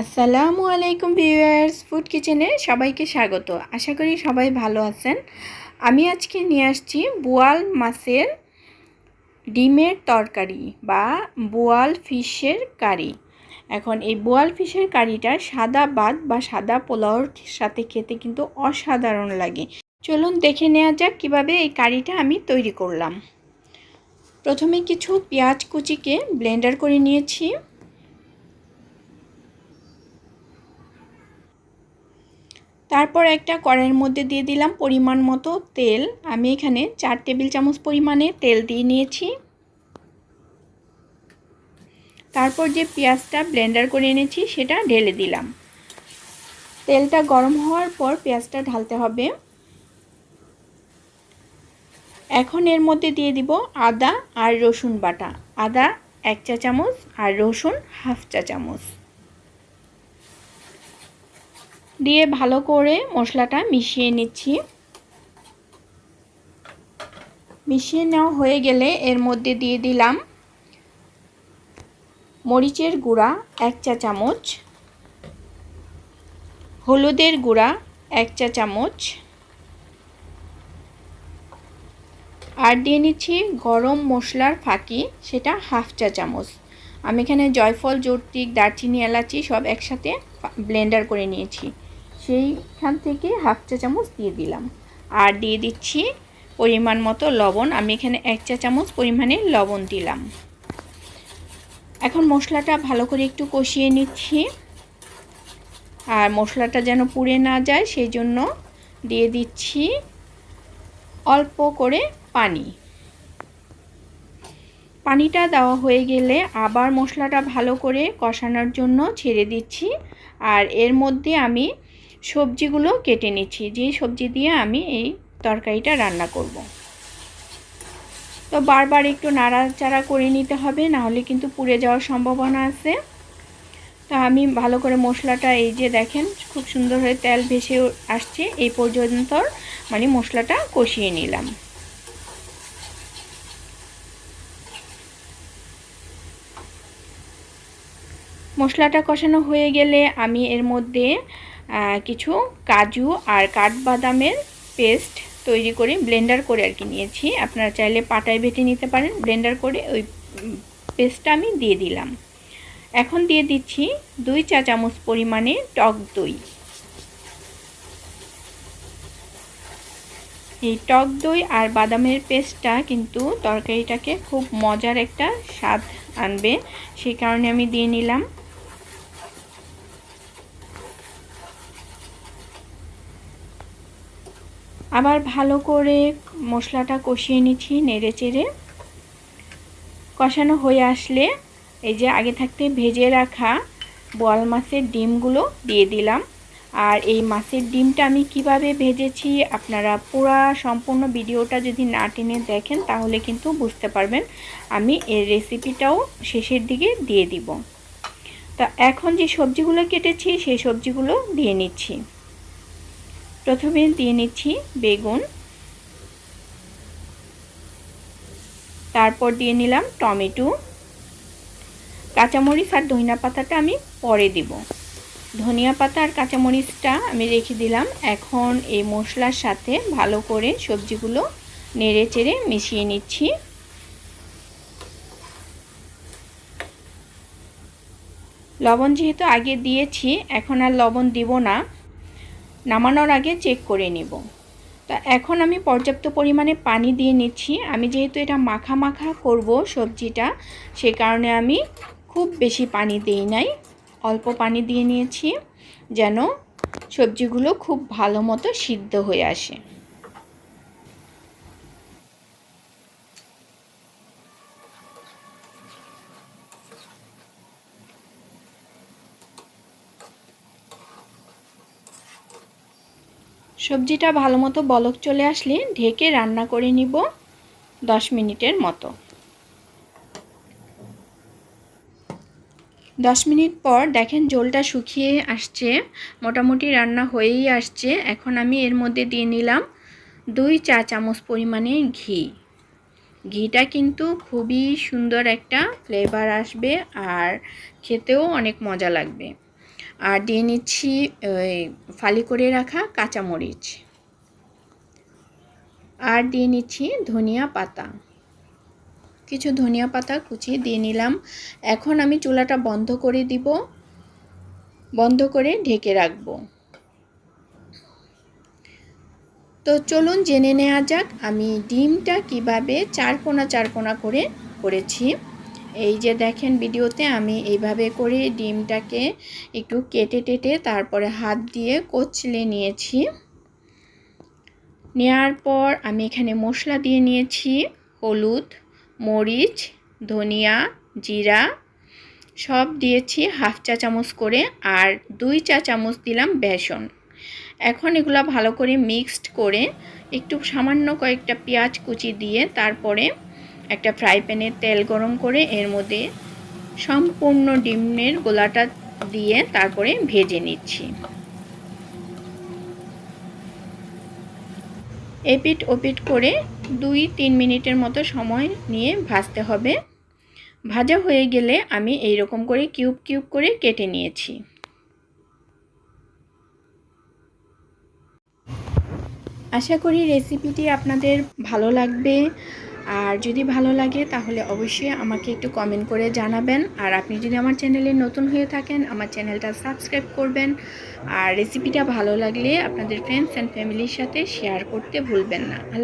আসসালামু আলাইকুম viewers, food কিচেনে সবাইকে স্বাগত। আশা করি সবাই ভালো আছেন। আমি আজকে নিয়ে আসছি বোয়াল মাছের ডিমের তরকারি বা বোয়াল ফিশের কারি। এখন এই বোয়াল ফিশের কারিটা সাদা ভাত বা সাদা পোলাওর সাথে খেতে কিন্তু অসাধারণ লাগে। চলুন দেখে নেওয়া যাক কীভাবে এই কারিটা আমি তৈরি করলাম। প্রথমে কিছু পেঁয়াজ কুচিকে ব্লেন্ডার করে নিয়েছি। তারপর একটা কড়াইয়ের মধ্যে দিয়ে দিলাম পরিমাণ মতো তেল। আমি এখানে চার টেবিল চামচ পরিমাণে তেল দিয়ে নিয়েছি। তারপর যে পেঁয়াজটা ব্লেন্ডার করে এনেছি সেটা ঢেলে দিলাম। তেলটা গরম হওয়ার পর পেঁয়াজটা ঢালতে হবে। এখন এর মধ্যে দিয়ে দিব আদা আর রসুন বাটা। আদা এক চা চামচ আর রসুন হাফ চা চামচ। দিয়ে ভালো করে মশলাটা মিশিয়ে নিচ্ছি। মিশিয়ে নেওয়া হয়ে গেলে এর মধ্যে দিয়ে দিলাম মরিচের গুঁড়া এক চা চামচ, হলুদের গুঁড়া এক চা চামচ, আর দিয়ে নিচ্ছি গরম মশলার ফাঁকি, সেটা হাফ চা চামচ। আমি এখানে জয়ফল, জর্তিক, দারচিনি, এলাচি সব একসাথে ব্লেন্ডার করে নিয়েছি। সেইখান থেকে হাফ চা চামচ দিয়ে দিলাম। আর দিয়ে দিচ্ছি পরিমাণ মতো লবণ। আমি এখানে এক চা চামচ পরিমাণে লবণ দিলাম। এখন মশলাটা ভালো করে একটু কষিয়ে নিচ্ছি। আর মশলাটা যেন পুড়ে না যায়, সেই জন্য দিয়ে দিচ্ছি অল্প করে পানি। পানিটা দেওয়া হয়ে গেলে আবার মশলাটা ভালো করে কষানোর জন্য ছেড়ে দিচ্ছি। আর এর মধ্যে আমি সবজিগুলো কেটে নিচ্ছি। যে সবজি দিয়ে আমি এই তরকারিটা রান্না করব। তো বারবার একটু নাড়াচাড়া করে নিতে হবে, নাহলে কিন্তু পুড়ে যাওয়ার সম্ভাবনা আছে। তো আমি ভালো করে মশলাটা এই যে দেখেন, খুব সুন্দর হয়ে তেল ভেসে আসছে, এই পর্যন্ত মানে মশলাটা কষিয়ে নিলাম। মশলাটা কষানো হয়ে গেলে আমি এর মধ্যে কিছু কাজু আর কাঠবাদামের পেস্ট তৈরি করে ব্লেন্ডার করে আর কি নিয়েছি। আপনারা চাইলে পাটায় বেটে নিতে পারেন। ব্লেন্ডার করে ওই পেস্টটা আমি দিয়ে দিলাম। এখন দিয়ে দিচ্ছি দুই চা চামচ পরিমাণে টক দই। এই টক দই আর বাদামের পেস্টটা কিন্তু তরকারিটাকে খুব মজার একটা স্বাদ আনবে। সেই কারণে আমি দিয়ে নিলাম। আবার ভালো করে মশলাটা কষিয়ে নিচ্ছি নেড়ে চেড়ে। কষানো হয়ে আসলে এই যে আগে থাকতে ভেজে রাখা বোয়াল মাছের ডিমগুলো দিয়ে দিলাম। আর এই মাছের ডিমটা আমি কীভাবে ভেজেছি আপনারা পুরা সম্পূর্ণ ভিডিওটা যদি না টেনে দেখেন তাহলে কিন্তু বুঝতে পারবেন। আমি এর রেসিপিটাও শেষের দিকে দিয়ে দিব। তা এখন যে সবজিগুলো কেটেছি সেই সবজিগুলো দিয়ে নিচ্ছি। প্রথমে দিয়ে নিচ্ছি বেগুন। তারপর দিয়ে নিলাম টমেটো। কাঁচামরিচ আর ধনিয়া পাতাটা আমি পরে দিব। ধনিয়া পাতা আর কাঁচামরিচটা আমি রেখে দিলাম। এখন এই মশলার সাথে ভালো করে সবজিগুলো নেড়ে চেড়ে মিশিয়ে নিচ্ছি। লবণ যেহেতু আগে দিয়েছি, এখন আর লবণ দিব না। নামানোর আগে চেক করে নেব। তা এখন আমি পর্যাপ্ত পরিমাণে পানি দিয়ে নিচ্ছি। আমি যেহেতু এটা মাখা মাখা করব সবজিটা, সে কারণে আমি খুব বেশি পানি দিই নাই। অল্প পানি দিয়ে নিয়েছি যেন সবজিগুলো খুব ভালো মতো সিদ্ধ হয়ে আসে। সবজিটা ভালো মতো বলক চলে আসলে ঢেকে রান্না করে নিব দশ মিনিটের মতো। দশ মিনিট পর দেখেন জলটা শুকিয়ে আসছে, মোটামুটি রান্না হয়েই আসছে। এখন আমি এর মধ্যে দিয়ে নিলাম দুই চা চামচ পরিমাণে ঘি। ঘিটা কিন্তু খুবই সুন্দর একটা ফ্লেভার আসবে আর খেতেও অনেক মজা লাগবে। আর দিয়ে নিচ্ছি ফালি করে রাখা কাঁচামরিচ। আর দিয়ে নিচ্ছি ধনিয়া পাতা। কিছু ধনিয়া পাতা কুচিয়ে দিয়ে নিলাম। এখন আমি চুলাটা বন্ধ করে দিব। বন্ধ করে ঢেকে রাখব। তো চলুন জেনে নেওয়া যাক, আমি ডিমটা কীভাবে চারকোনা চারকোনা করে করেছি। এই যে দেখেন ভিডিওতে আমি এইভাবে করে ডিমটাকে একটু কেটে টেটে তারপরে হাত দিয়ে কচলে নিয়েছি। নেওয়ার পর আমি এখানে মশলা দিয়ে নিয়েছি হলুদ, মরিচ, ধনিয়া, জিরা, সব দিয়েছি হাফ চা চামচ করে আর দুই চা চামচ দিলাম বেসন। এখন এগুলো ভালো করে মিক্সড করে একটু সামান্য কয়েকটা পেঁয়াজ কুচি দিয়ে তারপরে একটা ফ্রাই প্যানে তেল গরম করে এর মধ্যে সম্পূর্ণ ডিমের গোলাটা দিয়ে তারপরে ভেজে নিচ্ছি। এপিট ওপিট করে দুই তিন মিনিটের মতো সময় নিয়ে ভাজতে হবে। ভাজা হয়ে গেলে আমি এই রকম করে কিউব কিউব করে কেটে নিয়েছি। আশা করি রেসিপিটি আপনাদের ভালো লাগবে। আর যদি ভালো লাগে তাহলে অবশ্যই আমাকে একটু কমেন্ট করে জানাবেন। আর আপনি যদি আমার চ্যানেলে নতুন হয়ে থাকেন, আমার চ্যানেলটা সাবস্ক্রাইব করবেন। আর রেসিপিটা ভালো লাগলে আপনাদের ফ্রেন্ডস অ্যান্ড ফ্যামিলির সাথে শেয়ার করতে ভুলবেন না।